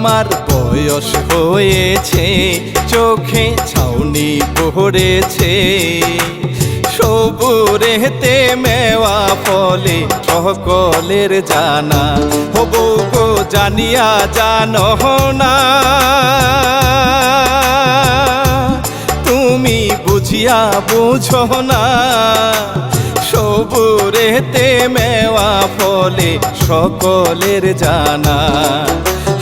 আমার বয়স হয়েছে, চোখে ছাউনি পড়েছে। সবুরেতে মেওয়া ফলে সকলের জানা, হব গো জানিয়া জানো না। তুমি বুঝিয়া বুঝো না সবুরেতে মেওয়া ফলে সকলের জানা।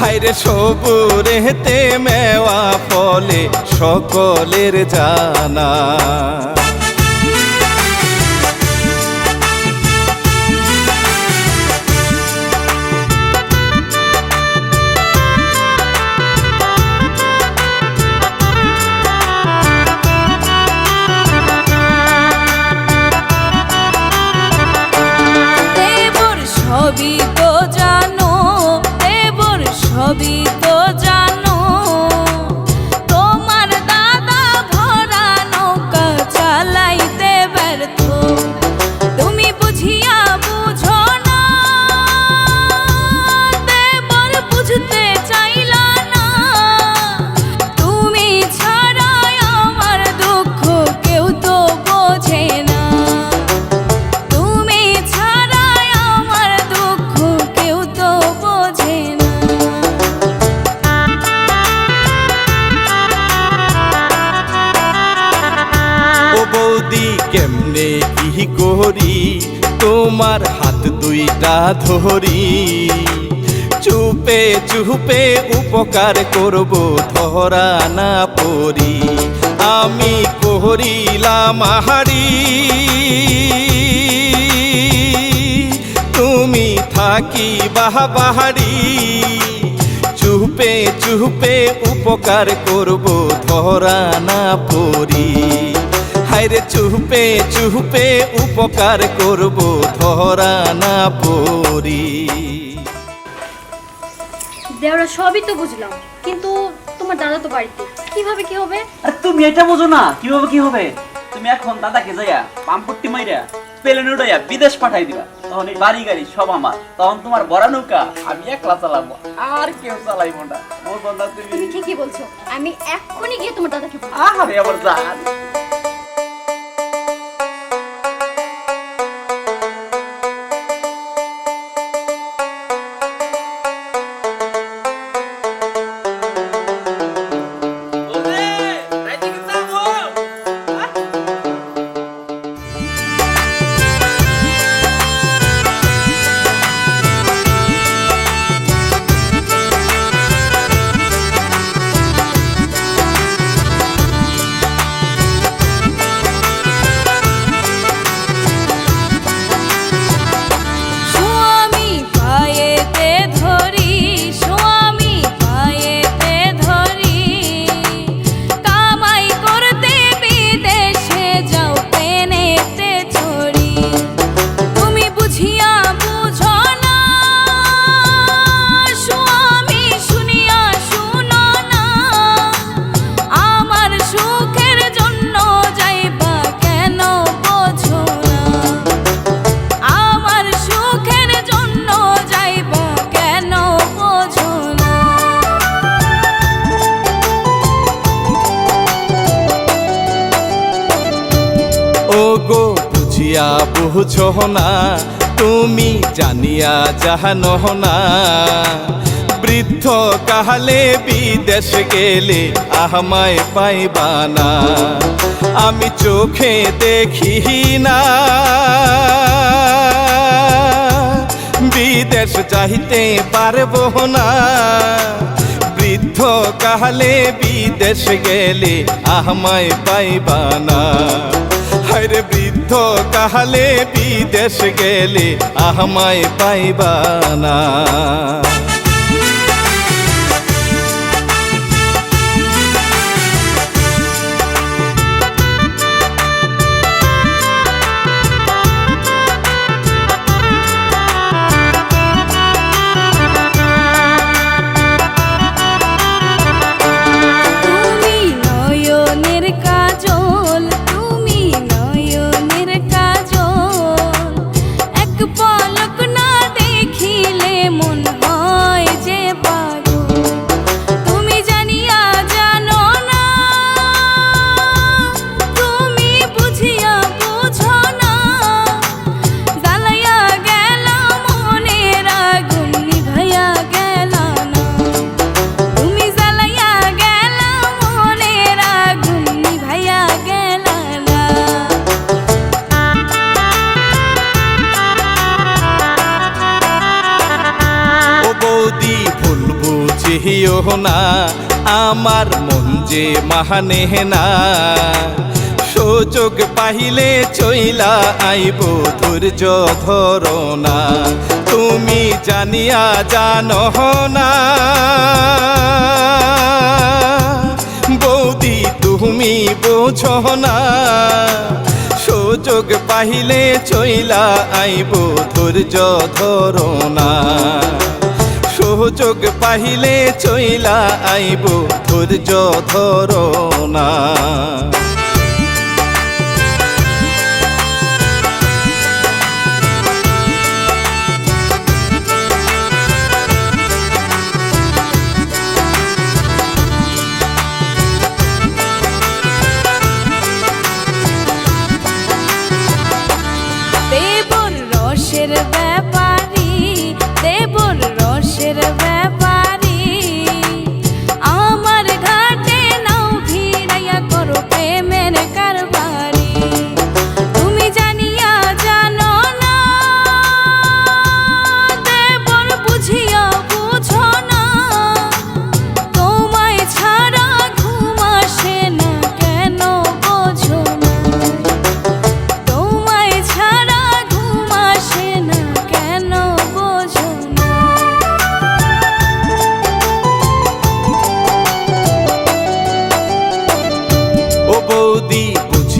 হাইরে সবুরেতে মেওয়া ফলে সকলের জানা। I'll be তোমার হাত দুইটা ধরি। চুপে চুপে উপকার করব, ধরা না পরি আমি করিলাম হারি তুমি থাকি বাহাবাহারি চুপে চুপে উপকার করব, ধরা না পরি হায়রে চুপে চুপে উপকার করব ধরা না পরি দেওরা সবই তো বুঝলাম কিন্তু তোমার দাদা তো বাড়িতে। কীভাবে কি হবে? আর তুমি এটা বোঝো না কীভাবে কি হবে? তুমি এখন দাদাকে যাইয়া পাম্পট্টি মাইরা প্লেনে উড়াইয়া বিদেশ পাঠাই দিবা। তখন এই বাড়ি গাড়ি সব আমার। তখন তোমার বড় নৌকা আমি একলা চালাবো। আর কেউ চালাইবো না। বোঝো না তুমি তুমি ঠিকই বলছো আমি এক্ষুনি গিয়ে তোমার দাদাকে। আরে আমার জান। বুঝিয়া বুঝো না, তুমি জানিয়া জানো না। বৃদ্ধ কাহালে বিদেশ গেলে আহমায় পাইবা না। আমি চোখে দেখি না। বিদেশ যাইতে পারব না। বৃদ্ধ কাহালে বিদেশ গেলে আহমায় পাইবা না। হরে বৃদ্ধ কাহালে বিদেশ গেলে আহমায় পাইবা না। আমার মন যে মাহানে না। সুযোগ পাহিলে চইলা আইব ধৈর্য ধরো না তুমি জানিয়া জানো না। বৌদি, তুমি বোঝো না। সুযোগ পাহিলে চইলা আইব ধৈর্য ধরো না সুযোগ পাহিলে চইলা আইব ধৈর্য ধরো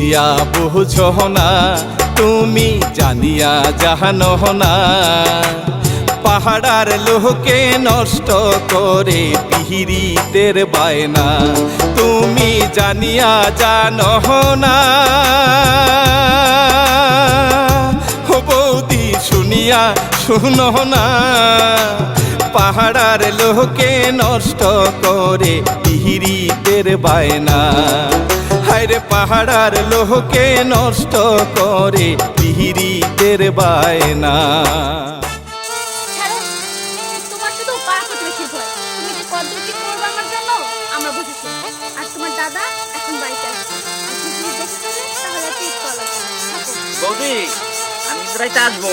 বুঝিয়া বুঝো না, তুমি জানিয়া জাহানো না। পাহাড়ার লোহকে নষ্ট করে পিহিরিতের বায়না, তুমি জানিয়া জানো না। বৌদি, শুনিয়া শুনো না, পাহাড়ার লোহকে নষ্ট করে পিহিরিতের বায়না। হায়রে পাহাড়ার লোহকে নষ্ট করে পিহিরিতের বায়না। ছাড়ো তোমার শুধু পা হাত ভয়। তুমি যে কদ্দূর কি করবে আমার জন্য আমরা বুঝেছি আর তোমার দাদা এখন বাড়িতে আছে। আর তুমি যদি দেখে ফেলে তাহলে ঠিক চলো। থাকো বৌদি আমি রাইতে আসব।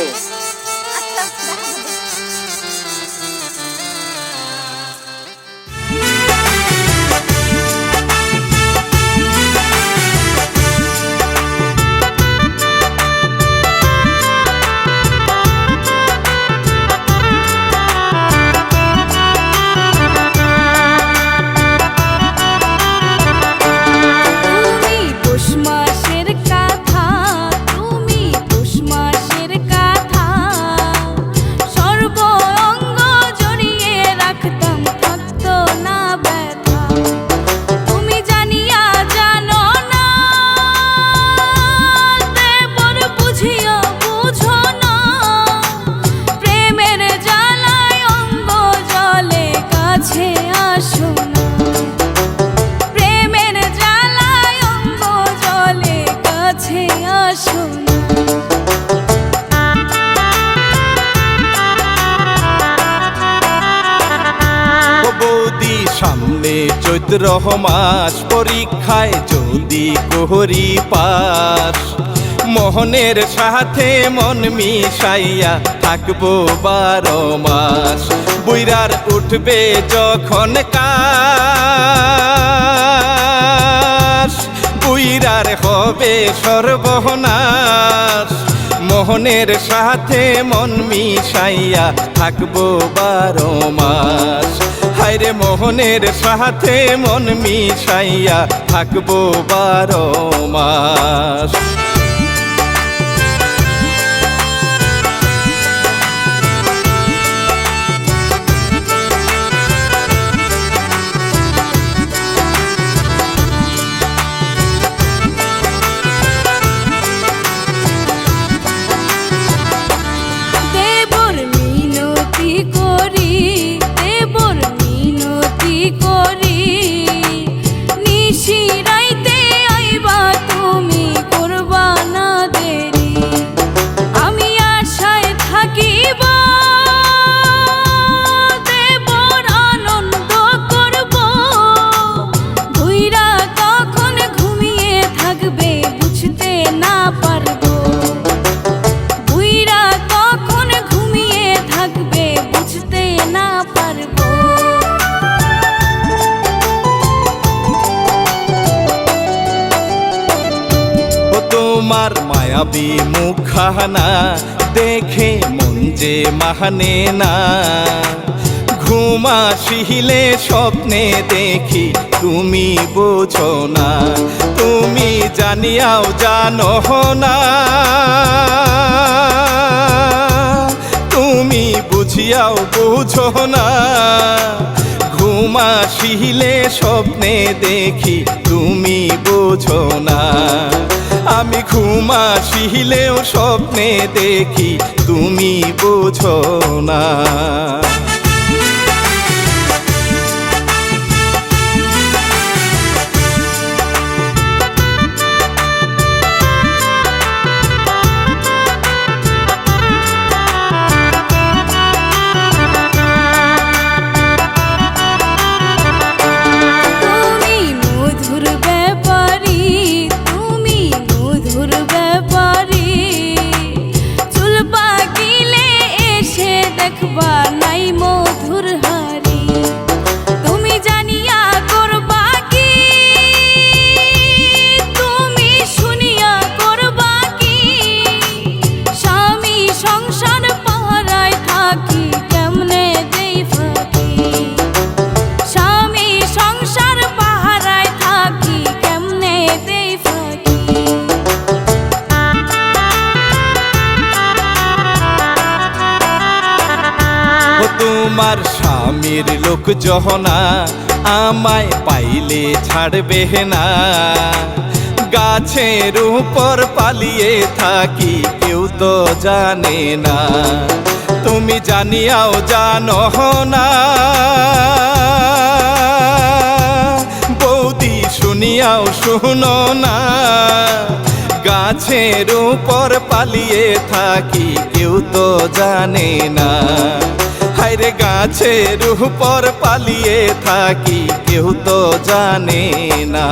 চৈত্র মাস পরীক্ষায় যদি কোহরি পাস। মোহনের সাথে মন মিশাইয়া থাকব বারো মাস। বুইরার উঠবে যখন কাস বুইরার হবে সর্বনাশ। মোহনের সাথে মন মিশাইয়া থাকব বারো মাস। হায়রে মোহনের সাথে মন মিশাইয়া থাকব বারো মাস। মায়াবী মুখানা দেখে মন যে মাহানে না। ঘুমা শিহিলে স্বপ্নে দেখি তুমি বোঝো না, তুমি জানিয়াও জানো না। তুমি বুঝিয়াও বুঝো না। ঘুমা শিহিলে স্বপ্নে দেখি, তুমি বোঝো না। আমি ঘুমা শিহিলেও স্বপ্নে দেখি, তুমি বোঝো না। তোমার স্বামীর লোক জহনা, আমায় পাইলে ছাড়বে না। গাছের উপর পালিয়ে থাকি, কেউ তো জানে না। তুমি জানিয়াও জানো না। বৌদি শুনিয়াও শুনো না। গাছের উপর পালিয়ে থাকি, কেউ তো জানে না। হায়রে গাছের উপর পালিয়ে থাকি কেউ তো জানে না।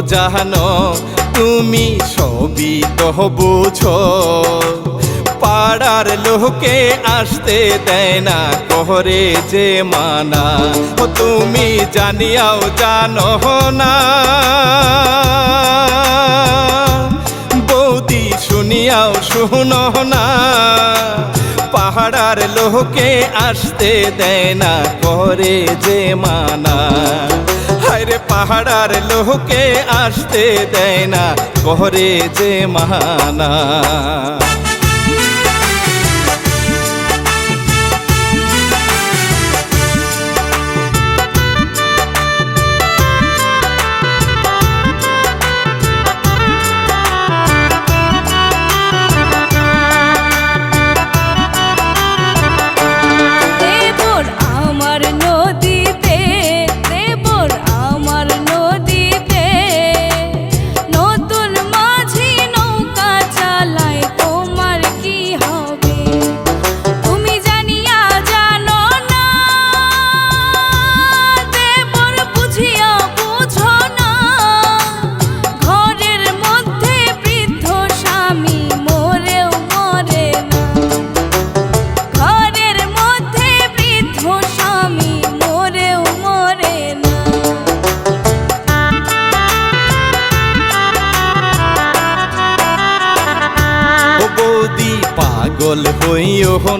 জানো তুমি সবই তো বুঝো। পাড়ার লোকে আসতে দেয় না কহরে যে মানা। ও তুমি জানিয়াও জানো না। বৌদি শুনিয়াও শুনো না। পাহাড়ার লোকে আসতে দেয় না করে যে মানা। হায়রে পাহাড়ার লোহকে আসতে দেয় না ঘরে যে মানা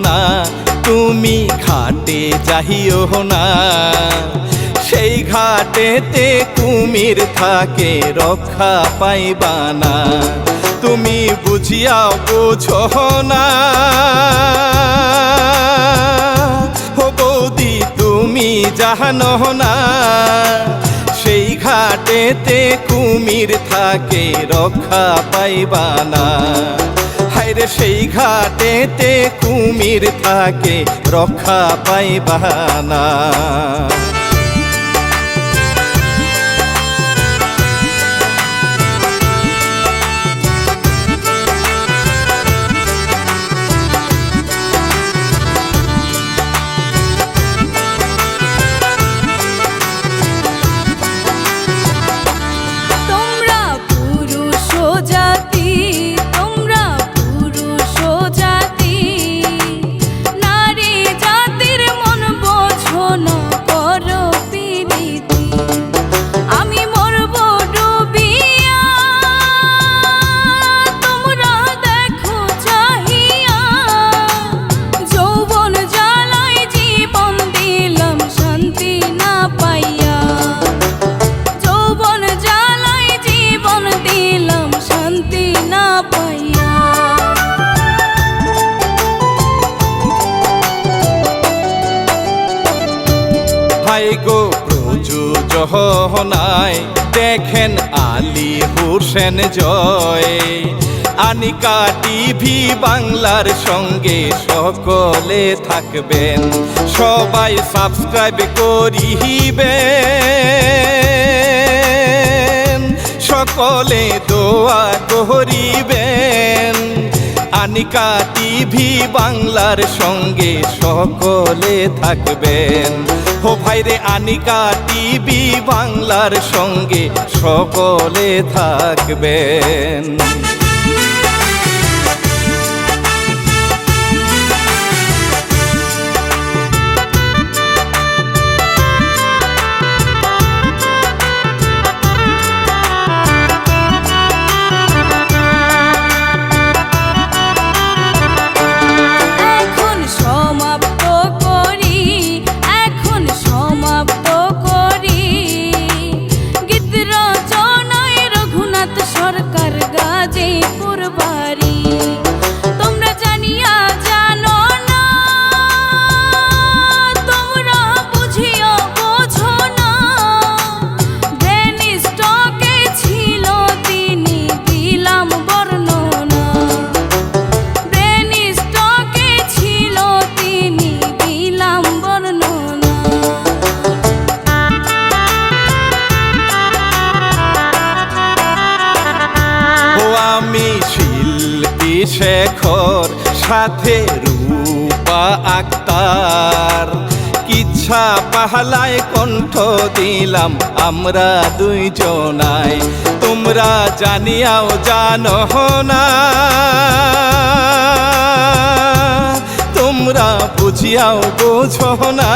না, তুমি ঘাটে যাইও না। সেই ঘাটেতে কুমির থাকে, রক্ষা পাইবানা তুমি বুঝিয়া বুঝো না। বৌদি, তুমি জানো না, সেই ঘাটেতে কুমির থাকে, রক্ষা পাইবানা হায়রে সেই ঘাটেতে কুমির থাকে রক্ষা পাইবানা প্রযোজনায় দেখেন আলী হোসেন জয়। আনিকা টিভি বাংলার সঙ্গে সকলে থাকবেন, সবাই সাবস্ক্রাইব করিবেন, সকলে দোয়া করিবেন। আনিকা টিভি বাংলার সঙ্গে সকলে থাকবেন ও ভাইরে আনিকা টিভি বাংলার সঙ্গে সকলে থাকবেন। আক্তার কিচ্ছা পাহালায় কণ্ঠ দিলাম আমরা দুইজনায় তোমরা জানিয়াও জানো না। তোমরা বুঝিয়াও বোঝো না।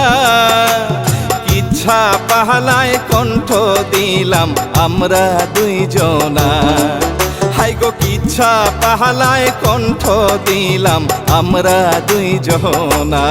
ইচ্ছা পাহালায় কণ্ঠ দিলাম আমরা দুইজনা গো কিচ্ছা পাহালায় কণ্ঠ দিলাম আমরা দুইজনা।